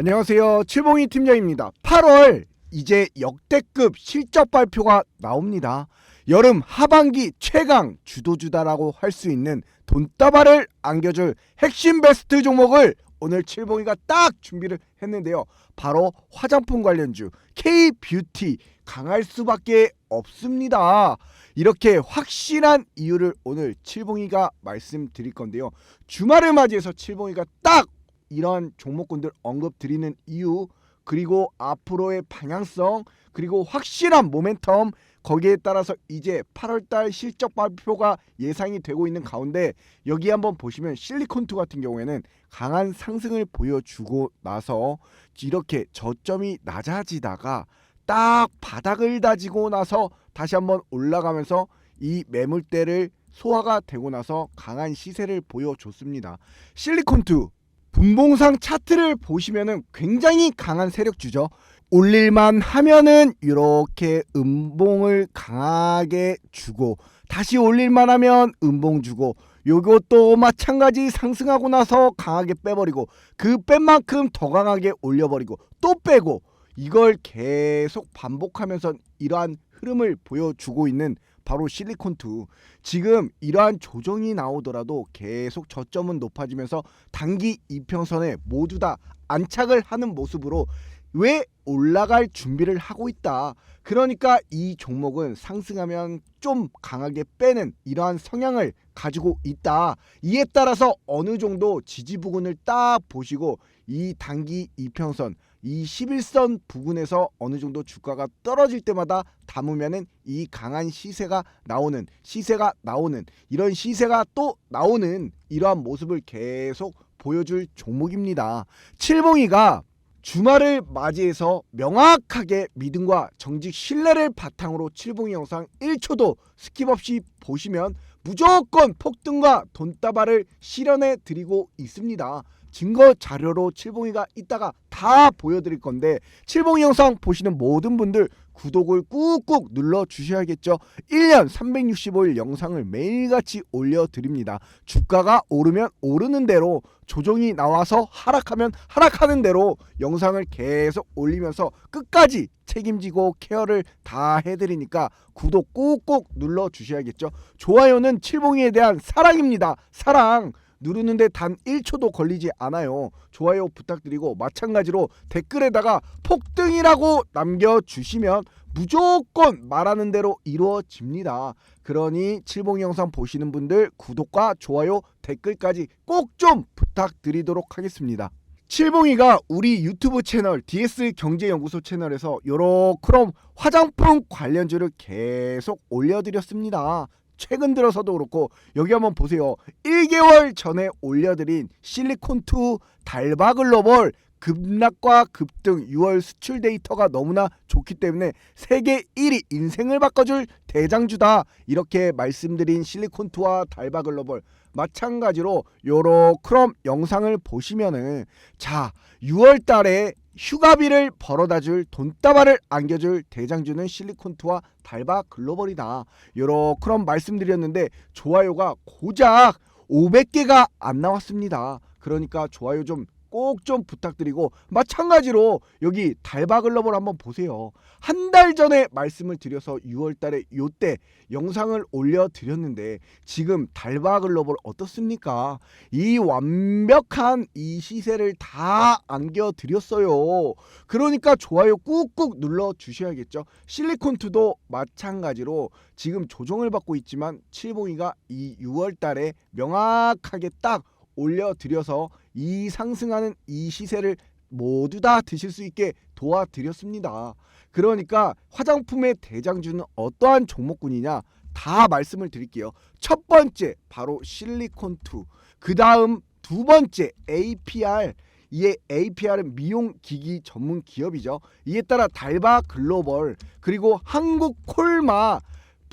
안녕하세요. 칠봉이 팀장입니다. 8월 이제 역대급 실적 발표가 나옵니다. 여름 하반기 최강 주도주다라고 할 수 있는 돈다발을 안겨줄 핵심 베스트 종목을 오늘 칠봉이가 딱 준비를 했는데요. 바로 화장품 관련주 K-뷰티 강할 수밖에 없습니다. 이렇게 확실한 이유를 오늘 칠봉이가 말씀드릴 건데요. 주말을 맞이해서 칠봉이가 딱 이런 종목군들 언급 드리는 이유 그리고 앞으로의 방향성 그리고 확실한 모멘텀 거기에 따라서 이제 8월달 실적 발표가 예상이 되고 있는 가운데 여기 한번 보시면 실리콘투 같은 경우에는 강한 상승을 보여주고 나서 이렇게 저점이 낮아지다가 딱 바닥을 다지고 나서 다시 한번 올라가면서 이 매물대를 소화가 되고 나서 강한 시세를 보여줬습니다. 실리콘투 분봉상 차트를 보시면은 굉장히 강한 세력주죠. 올릴만 하면은 이렇게 음봉을 강하게 주고 다시 올릴만 하면 음봉 주고 요것도 마찬가지 상승하고 나서 강하게 빼버리고 그 뺀 만큼 더 강하게 올려버리고 또 빼고 이걸 계속 반복하면서 이러한 흐름을 보여주고 있는 바로 실리콘2 지금 이러한 조정이 나오더라도 계속 저점은 높아지면서 단기 이평선에 모두 다 안착을 하는 모습으로 왜 올라갈 준비를 하고 있다. 그러니까 이 종목은 상승하면 좀 강하게 빼는 이러한 성향을 가지고 있다. 이에 따라서 어느 정도 지지 부근을 딱 보시고 이 단기 이평선 이 11선 부근에서 어느 정도 주가가 떨어질 때마다 담으면은 이 강한 시세가 나오는 시세가 나오는 이런 시세가 또 나오는 이러한 모습을 계속 보여줄 종목입니다. 칠봉이가 주말을 맞이해서 명확하게 믿음과 정직 신뢰를 바탕으로 칠봉이 영상 1초도 스킵 없이 보시면 무조건 폭등과 돈다발을 실현해 드리고 있습니다. 증거 자료로 칠봉이가 이따가 다 보여드릴 건데 칠봉이 영상 보시는 모든 분들 구독을 꾹꾹 눌러 주셔야겠죠. 1년 365일 영상을 매일같이 올려드립니다. 주가가 오르면 오르는 대로 조정이 나와서 하락하면 하락하는 대로 영상을 계속 올리면서 끝까지 책임지고 케어를 다 해드리니까 구독 꾹꾹 눌러 주셔야겠죠. 좋아요는 칠봉이에 대한 사랑입니다. 사랑. 누르는데 단 1초도 걸리지 않아요. 좋아요 부탁드리고 마찬가지로 댓글에다가 폭등이라고 남겨주시면 무조건 말하는 대로 이루어집니다. 그러니 칠봉 영상 보시는 분들 구독과 좋아요 댓글까지 꼭 좀 부탁드리도록 하겠습니다. 칠봉이가 우리 유튜브 채널 DS 경제연구소 채널에서 요러 크롬 화장품 관련주를 계속 올려드렸습니다. 최근 들어서도 그렇고 여기 한번 보세요. 1개월 전에 올려드린 실리콘2 달바 글로벌 급락과 급등 6월 수출 데이터가 너무나 좋기 때문에 세계 1위 인생을 바꿔줄 대장주다 이렇게 말씀드린 실리콘2와 달바 글로벌 마찬가지로 요러 크롬 영상을 보시면은 자 6월 달에 휴가비를 벌어다 줄 돈다발을 안겨줄 대장주는 실리콘투와 달바 글로벌이다. 요러 크롬 말씀드렸는데 좋아요가 고작 500개가 안 나왔습니다. 그러니까 좋아요 좀 꼭 좀 부탁드리고 마찬가지로 여기 달바 글로벌 한번 보세요. 한 달 전에 말씀을 드려서 6월 달에 요때 영상을 올려 드렸는데 지금 달바 글로벌 어떻습니까? 이 완벽한 이 시세를 다 안겨 드렸어요. 그러니까 좋아요 꾹꾹 눌러 주셔야겠죠. 실리콘투도 마찬가지로 지금 조정을 받고 있지만 칠봉이가 이 6월 달에 명확하게 딱 올려드려서 이 상승하는 이 시세를 모두 다 드실 수 있게 도와드렸습니다. 그러니까 화장품의 대장주는 어떠한 종목군이냐 다 말씀을 드릴게요. 첫 번째 바로 실리콘2 그 다음 두 번째 APR 이에 APR은 미용 기기 전문 기업이죠. 이에 따라 달바 글로벌 그리고 한국 콜마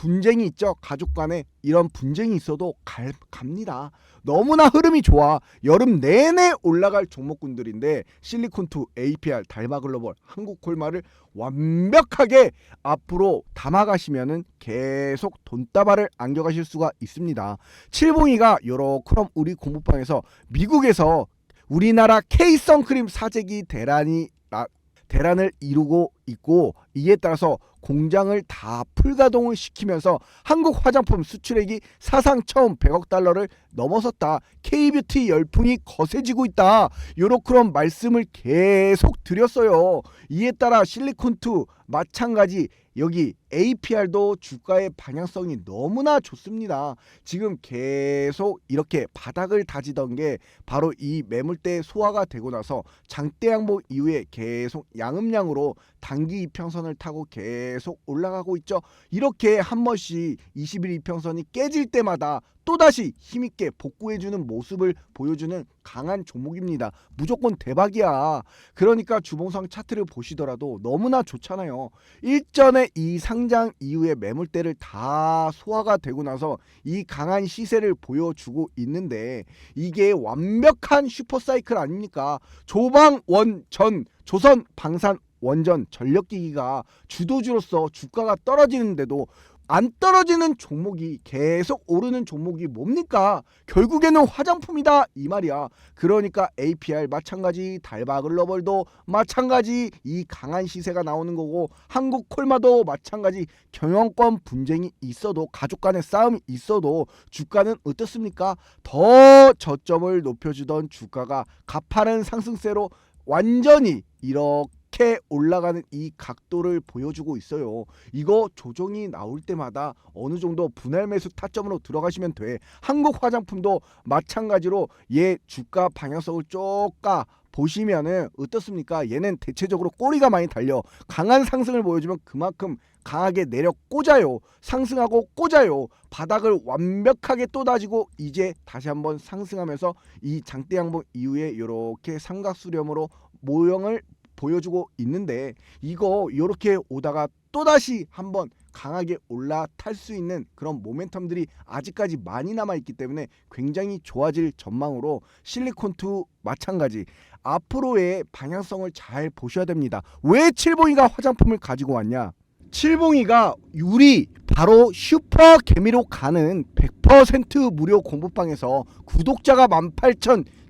분쟁이 있죠. 가족 간에 이런 분쟁이 있어도 갈, 갑니다. 너무나 흐름이 좋아. 여름 내내 올라갈 종목군들인데 실리콘2, APR, 달바글로벌, 한국콜마를 완벽하게 앞으로 담아가시면은 계속 돈다발을 안겨가실 수가 있습니다. 칠봉이가 여러 크롬 우리 공부방에서 미국에서 우리나라 K 선크림 사재기 대란이 나- 대란을 이루고 있고 이에 따라서 공장을 다 풀가동을 시키면서 한국 화장품 수출액이 사상 처음 100억 달러를 넘어섰다. K뷰티 열풍이 거세지고 있다. 요렇게런 말씀을 계속 드렸어요. 이에 따라 실리콘2 마찬가지 여기 APR도 주가의 방향성이 너무나 좋습니다. 지금 계속 이렇게 바닥을 다지던 게 바로 이 매물대 소화가 되고 나서 장대 양봉 이후에 계속 양음량으로 단기 이평선을 타고 계속 올라가고 있죠. 이렇게 한 번씩 20일 이평선이 깨질 때마다 또다시 힘있게 복구해주는 모습을 보여주는 강한 종목입니다. 무조건 대박이야. 그러니까 주봉상 차트를 보시더라도 너무나 좋잖아요. 일전에 이 상장 이후에 매물대를 다 소화가 되고 나서 이 강한 시세를 보여주고 있는데 이게 완벽한 슈퍼사이클 아닙니까? 조방 원 전 조선 방산 원전 전력기기가 주도주로서 주가가 떨어지는데도 안 떨어지는 종목이 계속 오르는 종목이 뭡니까? 결국에는 화장품이다 이 말이야. 그러니까 APR 마찬가지, 달바 글로벌도 마찬가지 이 강한 시세가 나오는 거고 한국 콜마도 마찬가지 경영권 분쟁이 있어도 가족 간의 싸움이 있어도 주가는 어떻습니까? 더 저점을 높여주던 주가가 가파른 상승세로 완전히 이렇게 올라가는 이 각도를 보여주고 있어요. 이거 조정이 나올 때마다 어느 정도 분할 매수 타점으로 들어가시면 돼. 한국 화장품도 마찬가지로 얘 주가 방향성을 쪼까 보시면은 어떻습니까? 얘는 대체적으로 꼬리가 많이 달려 강한 상승을 보여주면 그만큼 강하게 내려 꽂아요. 상승하고 꽂아요. 바닥을 완벽하게 또 다지고 이제 다시 한번 상승하면서 이 장대 양봉 이후에 이렇게 삼각수렴으로 모형을 보여주고 있는데 이거 이렇게 오다가 또다시 한번 강하게 올라탈 수 있는 그런 모멘텀들이 아직까지 많이 남아 있기 때문에 굉장히 좋아질 전망으로 실리콘2 마찬가지 앞으로의 방향성을 잘 보셔야 됩니다. 왜 칠봉이가 화장품을 가지고 왔냐? 칠봉이가 유리 바로 슈퍼 개미로 가는 100% 무료 공부방에서 구독자가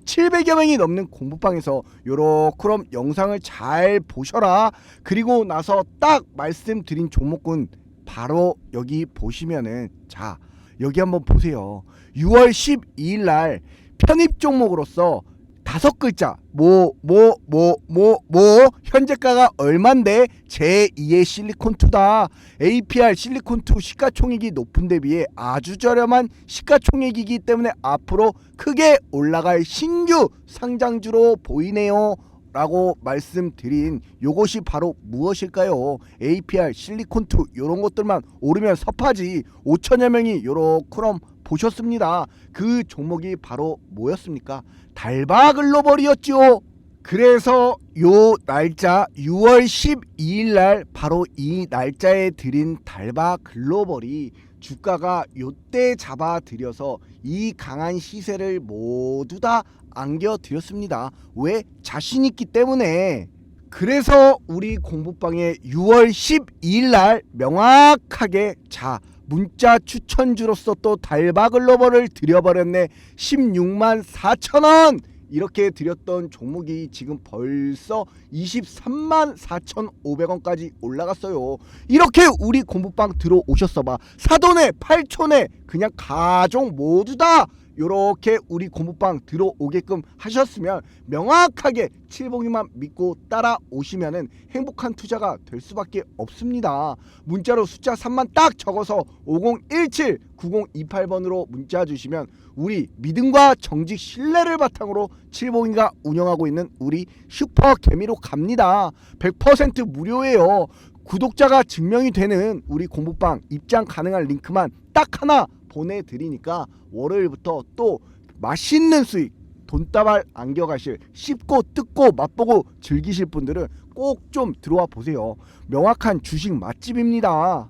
18,700여 명이 넘는 공부방에서 요렇게럼 영상을 잘 보셔라. 그리고 나서 딱 말씀드린 종목군 바로 여기 보시면은 자 여기 한번 보세요. 6월 12일 날 편입 종목으로서 다섯 글자. 뭐 뭐 뭐 뭐 뭐 현재가가 얼만데? 제2의 실리콘2다. APR 실리콘2 시가총액이 높은 데 비해 아주 저렴한 시가총액이기 때문에 앞으로 크게 올라갈 신규 상장주로 보이네요. 라고 말씀드린 요것이 바로 무엇일까요? APR, 실리콘2 요런 것들만 오르면 섭하지. 5천여 명이 요렇게럼 보셨습니다. 그 종목이 바로 뭐였습니까? 달바 글로벌이었죠. 그래서 요 날짜 6월 12일 날 바로 이 날짜에 드린 달바 글로벌이 주가가 요때 잡아 들여서 이 강한 시세를 모두 다 안겨 드렸습니다. 왜 자신 있기 때문에 그래서 우리 공부방에 6월 12일 날 명확하게 자 문자 추천주로서 또 달바 글로벌을 드려버렸네 16만 4천 원 이렇게 드렸던 종목이 지금 벌써 23만 4,500원까지 올라갔어요. 이렇게 우리 공부방 들어오셨어 봐. 사돈에 8촌에 그냥 가족 모두 다 요렇게 우리 공부방 들어오게끔 하셨으면 명확하게 칠봉이만 믿고 따라오시면은 행복한 투자가 될 수밖에 없습니다. 문자로 숫자 3만 딱 적어서 5017 9028번으로 문자 주시면 우리 믿음과 정직 신뢰를 바탕으로 칠봉이가 운영하고 있는 우리 슈퍼 개미로 갑니다. 100% 무료예요. 구독자가 증명이 되는 우리 공부방 입장 가능한 링크만 딱 하나 보내드리니까 월요일부터 또 맛있는 수익 돈다발 안겨가실 씹고 뜯고 맛보고 즐기실 분들은 꼭 좀 들어와 보세요. 명확한 주식 맛집입니다.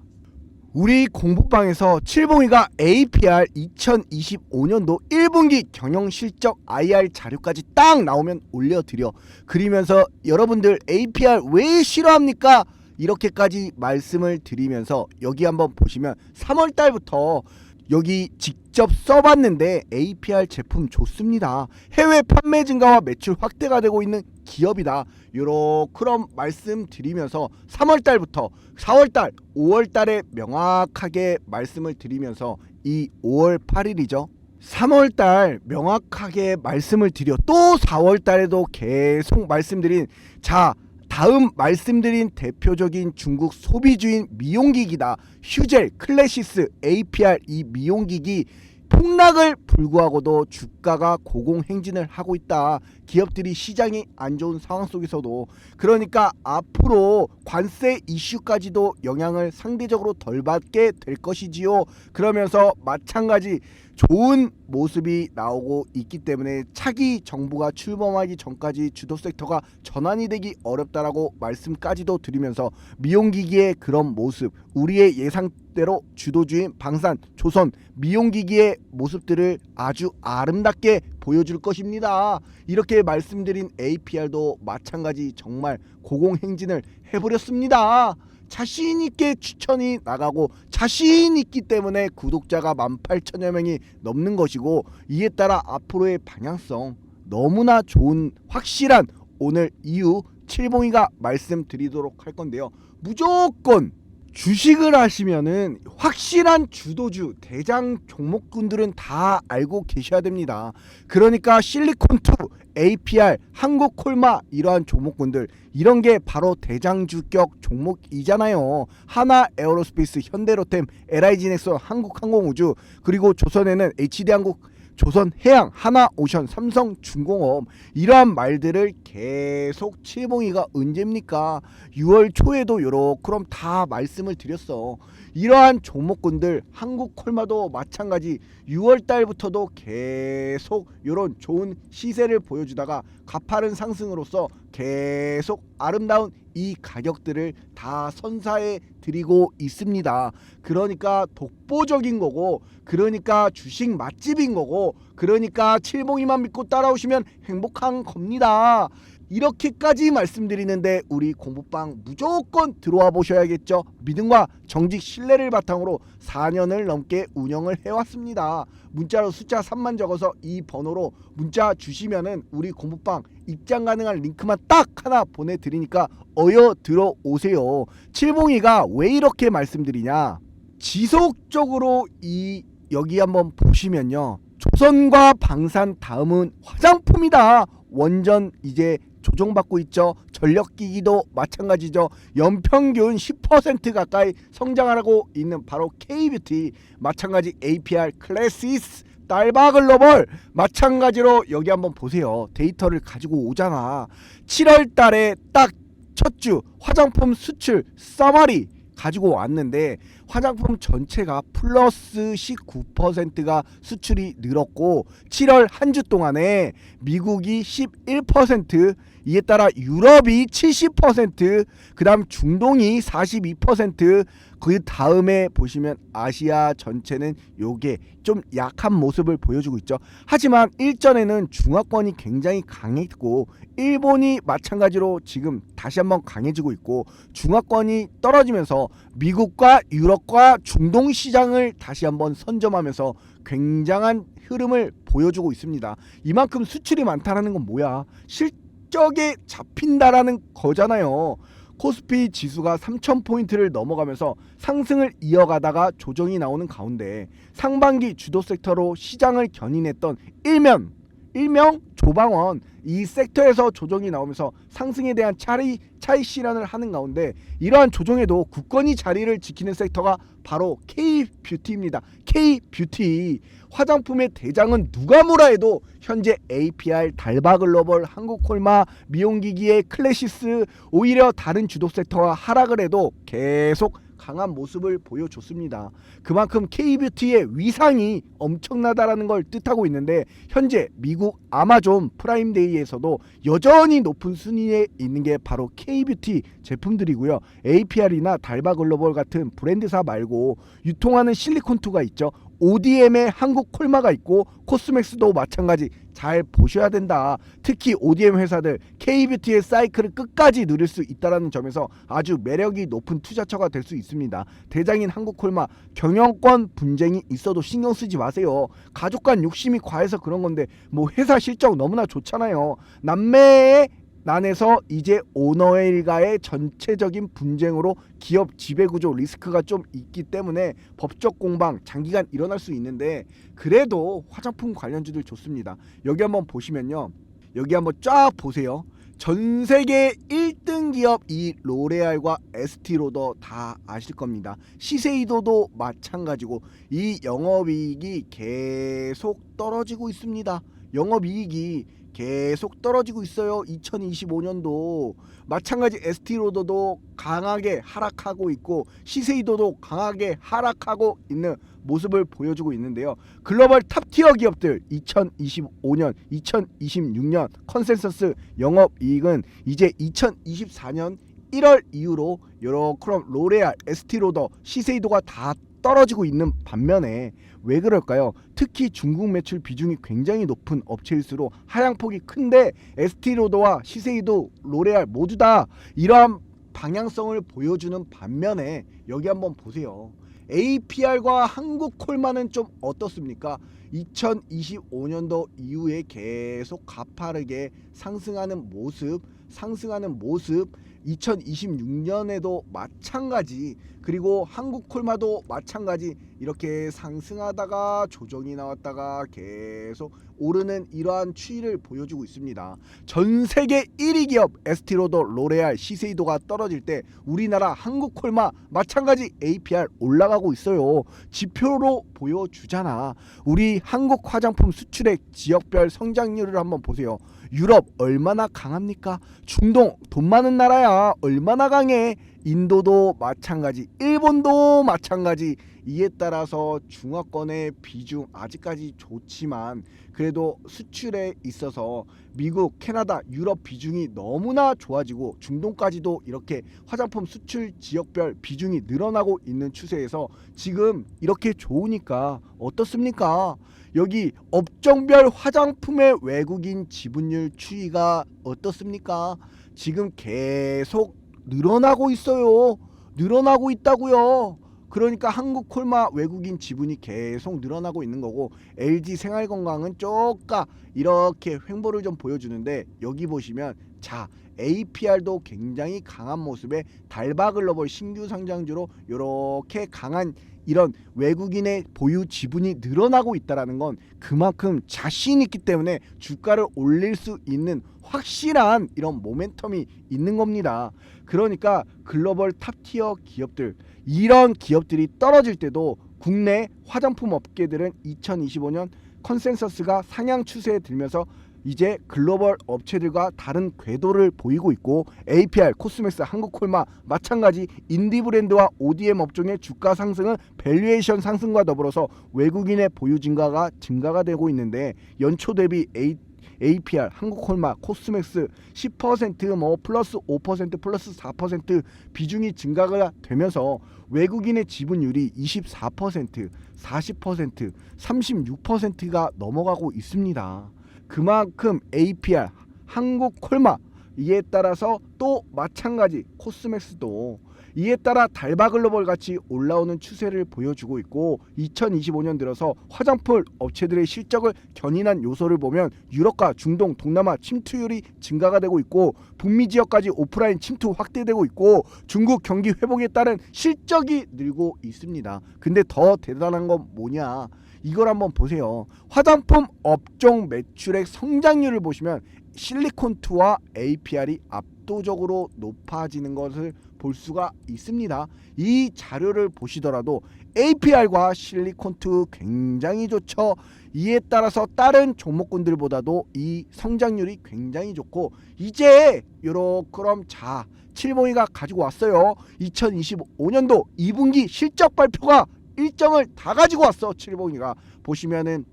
우리 공부방에서 칠봉이가 APR 2025년도 1분기 경영 실적 IR 자료까지 딱 나오면 올려드려. 그리면서 여러분들 APR 왜 싫어합니까? 이렇게까지 말씀을 드리면서 여기 한번 보시면 3월 달부터 여기 직접 써봤는데 APR 제품 좋습니다. 해외 판매 증가와 매출 확대가 되고 있는 기업이다. 요렇게 말씀드리면서 3월달부터 4월달, 5월달에 명확하게 말씀을 드리면서 이 5월 8일이죠. 3월달 명확하게 말씀을 드려 또 4월달에도 계속 말씀드린 자 다음 말씀드린 대표적인 중국 소비주인 미용기기다. 휴젤, 클래시스, APR 이 미용기기 폭락을 불구하고도 주 가가 고공행진을 하고 있다. 기업들이 시장이 안 좋은 상황 속에서도 그러니까 앞으로 관세 이슈까지도 영향을 상대적으로 덜 받게 될 것이지요. 그러면서 마찬가지 좋은 모습이 나오고 있기 때문에 차기 정부가 출범하기 전까지 주도 섹터가 전환이 되기 어렵다라고 말씀까지도 드리면서 미용기기의 그런 모습 우리의 예상대로 주도주인 방산 조선 미용기기의 모습들을 아주 아름답게 보여줄 것입니다. 이렇게 말씀드린 APR도 마찬가지 정말 고공행진을 해버렸습니다. 자신 있게 추천이 나가고 자신 있기 때문에 구독자가 18,000여 명이 넘는 것이고 이에 따라 앞으로의 방향성 너무나 좋은 확실한 오늘 이후 칠봉이가 말씀드리도록 할 건데요. 무조건 주식을 하시면은 확실한 주도주 대장 종목군들은 다 알고 계셔야 됩니다. 그러니까 실리콘2, APR, 한국콜마 이러한 종목군들 이런 게 바로 대장주격 종목이잖아요. 하나 에어로스페이스, 현대로템, LIG넥스, 한국항공우주 그리고 조선에는 HD한국 조선해양, 하나오션, 삼성중공업 이러한 말들을 계속 칠봉이가 언제입니까? 6월 초에도 요렇게 그럼 다 말씀을 드렸어. 이러한 종목군들 한국 콜마도 마찬가지 6월 달부터도 계속 요런 좋은 시세를 보여주다가 가파른 상승으로서 계속 아름다운 이 가격들을 다 선사해 드리고 있습니다. 그러니까 독보적인 거고 그러니까 주식 맛집인 거고 그러니까 칠봉이만 믿고 따라오시면 행복한 겁니다. 이렇게까지 말씀드리는데 우리 공부방 무조건 들어와 보셔야겠죠. 믿음과 정직 신뢰를 바탕으로 4년을 넘게 운영을 해왔습니다. 문자로 숫자 3만 적어서 이 번호로 문자 주시면은 우리 공부방 입장 가능한 링크만 딱 하나 보내드리니까 어여 들어오세요. 칠봉이가 왜 이렇게 말씀드리냐? 지속적으로 이 여기 한번 보시면요. 조선과 방산 다음은 화장품이다. 원전 이제 조정받고 있죠. 전력기기도 마찬가지죠. 연평균 10% 가까이 성장하고 있는 바로 K뷰티 마찬가지 APR 클래시스 딸바 글로벌 마찬가지로 여기 한번 보세요. 데이터를 가지고 오잖아. 7월 달에 딱 첫 주 화장품 수출 써머리 가지고 왔는데 화장품 전체가 플러스 19%가 수출이 늘었고 7월 한 주 동안에 미국이 11% 이에 따라 유럽이 70%, 그 다음 중동이 42% 그 다음에 보시면 아시아 전체는 요게 좀 약한 모습을 보여주고 있죠. 하지만 일전에는 중화권이 굉장히 강했고 일본이 마찬가지로 지금 다시 한번 강해지고 있고 중화권이 떨어지면서 미국과 유럽과 중동 시장을 다시 한번 선점하면서 굉장한 흐름을 보여주고 있습니다. 이만큼 수출이 많다라는 건 뭐야? 실적에 잡힌다라는 거잖아요. 코스피 지수가 3,000포인트를 넘어가면서 상승을 이어가다가 조정이 나오는 가운데 상반기 주도 섹터로 시장을 견인했던 일면 일명 조방원 이 섹터에서 조정이 나오면서 상승에 대한 차이 차이 실현을 하는 가운데 이러한 조정에도 굳건히 자리를 지키는 섹터가 바로 K 뷰티입니다. K 뷰티 화장품의 대장은 누가 뭐라 해도 현재 APR, 달바 글로벌, 한국콜마, 미용기기의 클래시스 오히려 다른 주도 섹터와 하락을 해도 계속 강한 모습을 보여줬습니다. 그만큼 K뷰티의 위상이 엄청나다라는 걸 뜻하고 있는데 현재 미국 아마존 프라임데이에서도 여전히 높은 순위에 있는 게 바로 K뷰티 제품들이고요. APR이나 달바 글로벌 같은 브랜드사 말고 유통하는 실리콘2가 있죠. ODM에 한국 콜마가 있고 코스맥스도 마찬가지 잘 보셔야 된다. 특히 ODM 회사들 K뷰티의 사이클을 끝까지 누릴 수 있다라는 점에서 아주 매력이 높은 투자처가 될 수 있습니다. 대장인 한국 콜마 경영권 분쟁이 있어도 신경 쓰지 마세요. 가족 간 욕심이 과해서 그런 건데 뭐 회사 실적 너무나 좋잖아요. 남매의 난에서 이제 오너의 일가의 전체적인 분쟁으로 기업 지배구조 리스크가 좀 있기 때문에 법적 공방 장기간 일어날 수 있는데 그래도 화장품 관련주들 좋습니다. 여기 한번 보시면요. 여기 한번 쫙 보세요. 전 세계 1등 기업 이 로레알과 에스티로더 다 아실 겁니다. 시세이도도 마찬가지고 이 영업이익이 계속 떨어지고 있습니다. 영업이익이 계속 떨어지고 있어요. 2025년도 마찬가지 에스티로더도 강하게 하락하고 있고 시세이도도 강하게 하락하고 있는 모습을 보여주고 있는데요. 글로벌 탑티어 기업들 2025년, 2026년 컨센서스 영업 이익은 이제 2024년 1월 이후로 여러 그럼 로레알, 에스티로더, 시세이도가 다 떨어지고 있는 반면에 왜 그럴까요? 특히 중국 매출 비중이 굉장히 높은 업체일수록 하향폭이 큰데 에스티로더와 시세이도, 로레알 모두 다 이러한 방향성을 보여주는 반면에 여기 한번 보세요. APR과 한국 콜마는 좀 어떻습니까? 2025년도 이후에 계속 가파르게 상승하는 모습, 상승하는 모습 2026년에도 마찬가지 그리고 한국 콜마도 마찬가지 이렇게 상승하다가 조정이 나왔다가 계속 오르는 이러한 추이를 보여주고 있습니다. 전 세계 1위 기업 에스티로더, 로레알, 시세이도가 떨어질 때 우리나라 한국 콜마 마찬가지 APR 올라가고 있어요. 지표로 보여주잖아. 우리 한국 화장품 수출액 지역별 성장률을 한번 보세요. 유럽 얼마나 강합니까? 중동 돈 많은 나라야 얼마나 강해? 인도도 마찬가지, 일본도 마찬가지. 이에 따라서 중화권의 비중 아직까지 좋지만 그래도 수출에 있어서 미국, 캐나다, 유럽 비중이 너무나 좋아지고 중동까지도 이렇게 화장품 수출 지역별 비중이 늘어나고 있는 추세에서 지금 이렇게 좋으니까 어떻습니까? 여기 업종별 화장품의 외국인 지분율 추이가 어떻습니까? 지금 계속 늘어나고 있어요. 늘어나고 있다고요. 그러니까 한국 콜마 외국인 지분이 계속 늘어나고 있는 거고 LG 생활건강은 쪼까 이렇게 횡보를 좀 보여주는데 여기 보시면 자 APR도 굉장히 강한 모습에 달바글로벌 신규 상장주로 이렇게 강한 이런 외국인의 보유 지분이 늘어나고 있다라는 건 그만큼 자신 있기 때문에 주가를 올릴 수 있는 확실한 이런 모멘텀이 있는 겁니다. 그러니까 글로벌 탑티어 기업들 이런 기업들이 떨어질 때도 국내 화장품 업계들은 2025년 컨센서스가 상향 추세에 들면서 이제 글로벌 업체들과 다른 궤도를 보이고 있고 APR, 코스맥스, 한국콜마 마찬가지 인디 브랜드와 ODM 업종의 주가 상승은 밸류에이션 상승과 더불어서 외국인의 보유 증가가 증가가 되고 있는데 연초 대비 A APR, 한국콜마, 코스맥스 10%뭐 플러스 5% 플러스 4% 비중이 증가가 되면서 외국인의 지분율이 24%, 40%, 36%가 넘어가고 있습니다. 그만큼 APR, 한국 콜마 이에 따라서 또 마찬가지 코스맥스도 이에 따라 달바 글로벌 같이 올라오는 추세를 보여주고 있고 2025년 들어서 화장품 업체들의 실적을 견인한 요소를 보면 유럽과 중동, 동남아 침투율이 증가가 되고 있고 북미 지역까지 오프라인 침투 확대되고 있고 중국 경기 회복에 따른 실적이 늘고 있습니다. 근데 더 대단한 건 뭐냐? 이걸 한번 보세요. 화장품 업종 매출액 성장률을 보시면 실리콘2와 APR이 압도적으로 높아지는 것을 볼 수가 있습니다. 이 자료를 보시더라도 APR과 실리콘2 굉장히 좋죠. 이에 따라서 다른 종목군들보다도 이 성장률이 굉장히 좋고 이제 요러 그럼 자 칠봉이가 가지고 왔어요. 2025년도 2분기 실적 발표가 일정을 다 가지고 왔어 칠봉이가. 보시면은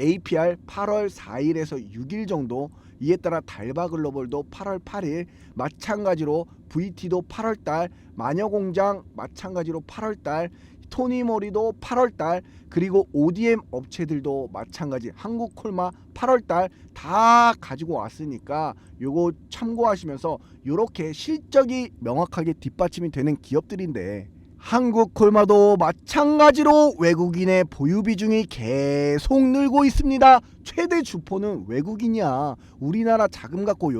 APR 8월 4일에서 6일 정도 이에 따라 달바 글로벌도 8월 8일 마찬가지로 VT도 8월 달 마녀공장 마찬가지로 8월 달 토니모리도 8월 달 그리고 ODM 업체들도 마찬가지. 한국콜마 8월 달 다 가지고 왔으니까 요거 참고하시면서 요렇게 실적이 명확하게 뒷받침이 되는 기업들인데 한국 콜마도 마찬가지로 외국인의 보유 비중이 계속 늘고 있습니다. 최대 주포는 외국인이야. 우리나라 자금 갖고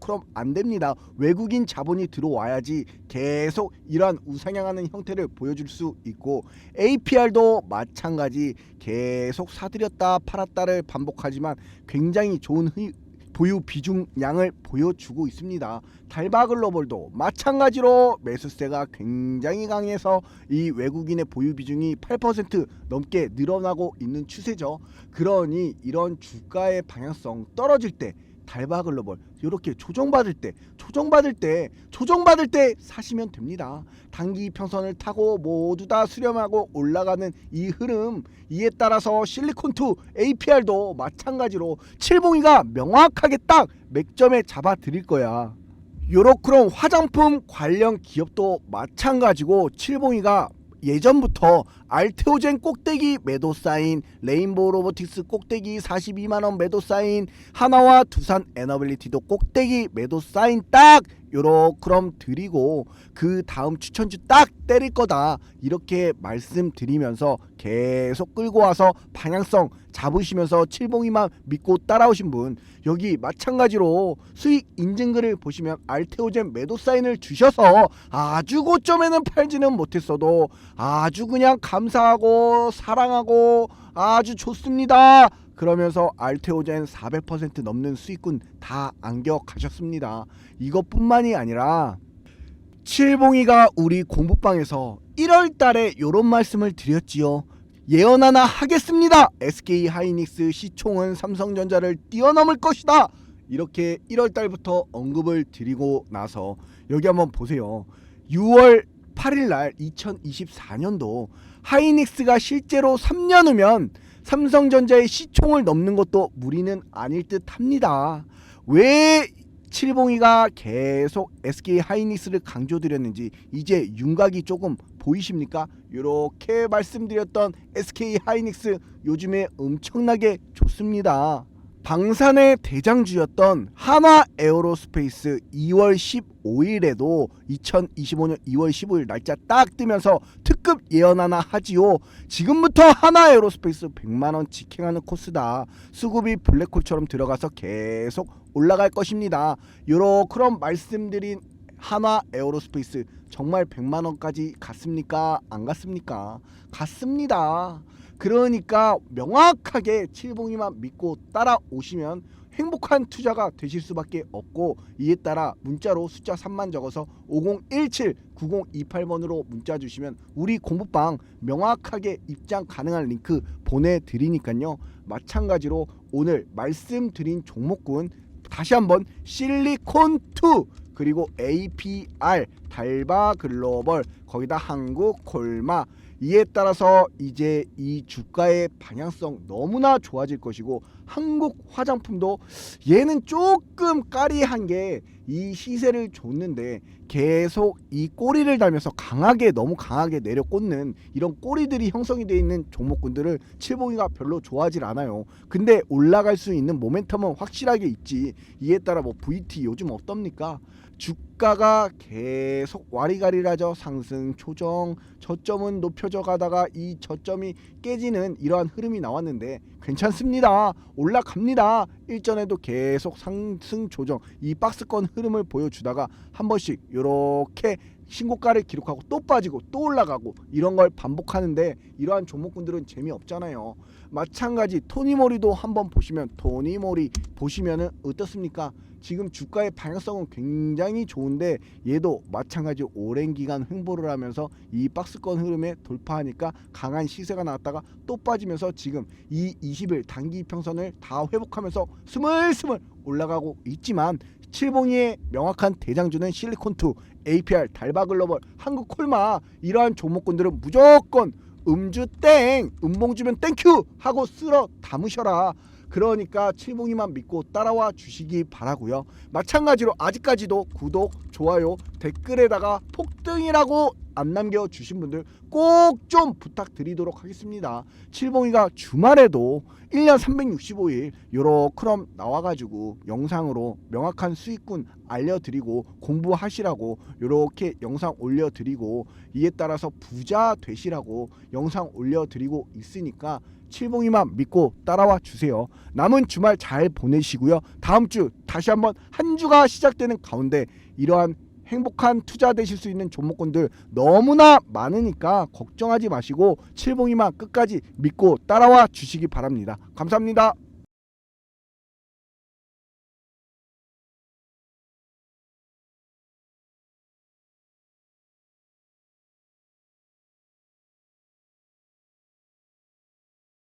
그럼 안 됩니다. 외국인 자본이 들어와야지 계속 이러한 우상향하는 형태를 보여줄 수 있고 APR도 마찬가지 계속 사들였다 팔았다를 반복하지만 굉장히 좋은 흐- 보유 비중량을 보여주고 있습니다. 달바글로벌도 마찬가지로 매수세가 굉장히 강해서 이 외국인의 보유 비중이 8% 넘게 늘어나고 있는 추세죠. 그러니 이런 주가의 방향성 떨어질 때 달바 글로벌 이렇게 조정받을 때 조정받을 때 조정받을 때 사시면 됩니다. 단기 평선을 타고 모두 다 수렴하고 올라가는 이 흐름 이에 따라서 실리콘2 APR도 마찬가지로 칠봉이가 명확하게 딱 맥점에 잡아 드릴 거야. 요렇크롬 화장품 관련 기업도 마찬가지고 칠봉이가 예전부터 알테오젠 꼭대기 매도 사인, 레인보우 로보틱스 꼭대기 42만 원 매도 사인, 하나와 두산 에너빌리티도 꼭대기 매도 사인 딱! 요렇크롬 드리고 그 다음 추천주 딱 때릴 거다. 이렇게 말씀드리면서 계속 끌고 와서 방향성 잡으시면서 칠봉이만 믿고 따라오신 분 여기 마찬가지로 수익 인증글을 보시면 알테오젠 매도 사인을 주셔서 아주 고점에는 팔지는 못했어도 아주 그냥 감사하고 사랑하고 아주 좋습니다. 그러면서 알테오젠 400% 넘는 수익군 다 안겨 가셨습니다. 이것뿐만이 아니라 칠봉이가 우리 공부방에서 1월 달에 요런 말씀을 드렸지요. 예언 하나 하겠습니다. SK 하이닉스 시총은 삼성전자를 뛰어넘을 것이다. 이렇게 1월 달부터 언급을 드리고 나서 여기 한번 보세요. 6월 8일 날 2024년도 하이닉스가 실제로 3년 후면 삼성전자의 시총을 넘는 것도 무리는 아닐 듯 합니다. 왜 칠봉이가 계속 SK 하이닉스를 강조드렸는지 이제 윤곽이 조금 보이십니까? 이렇게 말씀드렸던 SK 하이닉스 요즘에 엄청나게 좋습니다. 방산의 대장주였던 한화 에어로스페이스 2월 15일에도 2025년 2월 15일 날짜 딱 뜨면서 특급 예언 하나 하지요. 지금부터 한화 에어로스페이스 100만 원 직행하는 코스다. 수급이 블랙홀처럼 들어가서 계속 올라갈 것입니다. 요러 그런 말씀드린 한화 에어로스페이스 정말 100만 원까지 갔습니까? 안 갔습니까? 갔습니다. 그러니까 명확하게 칠봉이만 믿고 따라오시면 행복한 투자가 되실 수밖에 없고 이에 따라 문자로 숫자 3만 적어서 5017 9028번으로 문자 주시면 우리 공부방 명확하게 입장 가능한 링크 보내드리니까요. 마찬가지로 오늘 말씀드린 종목군 다시 한번 실리콘2 그리고 APR 달바 글로벌 거기다 한국 콜마 이에 따라서 이제 이 주가의 방향성 너무나 좋아질 것이고 한국 화장품도 얘는 조금 까리한 게 이 시세를 줬는데 계속 이 꼬리를 달면서 강하게 너무 강하게 내려 꽂는 이런 꼬리들이 형성이 되어 있는 종목군들을 칠봉이가 별로 좋아하질 않아요. 근데 올라갈 수 있는 모멘텀은 확실하게 있지. 이에 따라 뭐 VT 요즘 어떻습니까? 주가가 계속 와리가리라죠. 상승, 조정, 저점은 높여져 가다가 이 저점이 깨지는 이러한 흐름이 나왔는데 괜찮습니다. 올라갑니다. 일전에도 계속 상승 조정 이 박스권 흐름을 보여주다가 한 번씩 이렇게 신고가를 기록하고 또 빠지고 또 올라가고 이런 걸 반복하는데 이러한 종목군들은 재미없잖아요. 마찬가지 토니모리도 한번 보시면 토니모리 보시면은 어떻습니까? 지금 주가의 방향성은 굉장히 좋은데 얘도 마찬가지 오랜 기간 횡보를 하면서 이 박스권 흐름에 돌파하니까 강한 시세가 나왔다가 또 빠지면서 지금 이 20일 단기 평선을 다 회복하면서 스물스물 올라가고 있지만 칠봉이의 명확한 대장주는 실리콘2, APR, 달바글로벌, 한국콜마 이러한 종목군들은 무조건 음주 땡, 음봉 주면 땡큐 하고 쓸어 담으셔라. 그러니까 칠봉이만 믿고 따라와 주시기 바라고요. 마찬가지로 아직까지도 구독, 좋아요, 댓글에다가 폭등이라고 안 남겨주신 분들 꼭 좀 부탁드리도록 하겠습니다. 칠봉이가 주말에도 1년 365일 요렇게럼 나와가지고 영상으로 명확한 수익군 알려드리고 공부하시라고 요렇게 영상 올려드리고 이에 따라서 부자 되시라고 영상 올려드리고 있으니까 칠봉이만 믿고 따라와 주세요. 남은 주말 잘 보내시고요. 다음 주 다시 한번 한 주가 시작되는 가운데 이러한 행복한 투자 되실 수 있는 종목군들 너무나 많으니까 걱정하지 마시고 칠봉이만 끝까지 믿고 따라와 주시기 바랍니다. 감사합니다.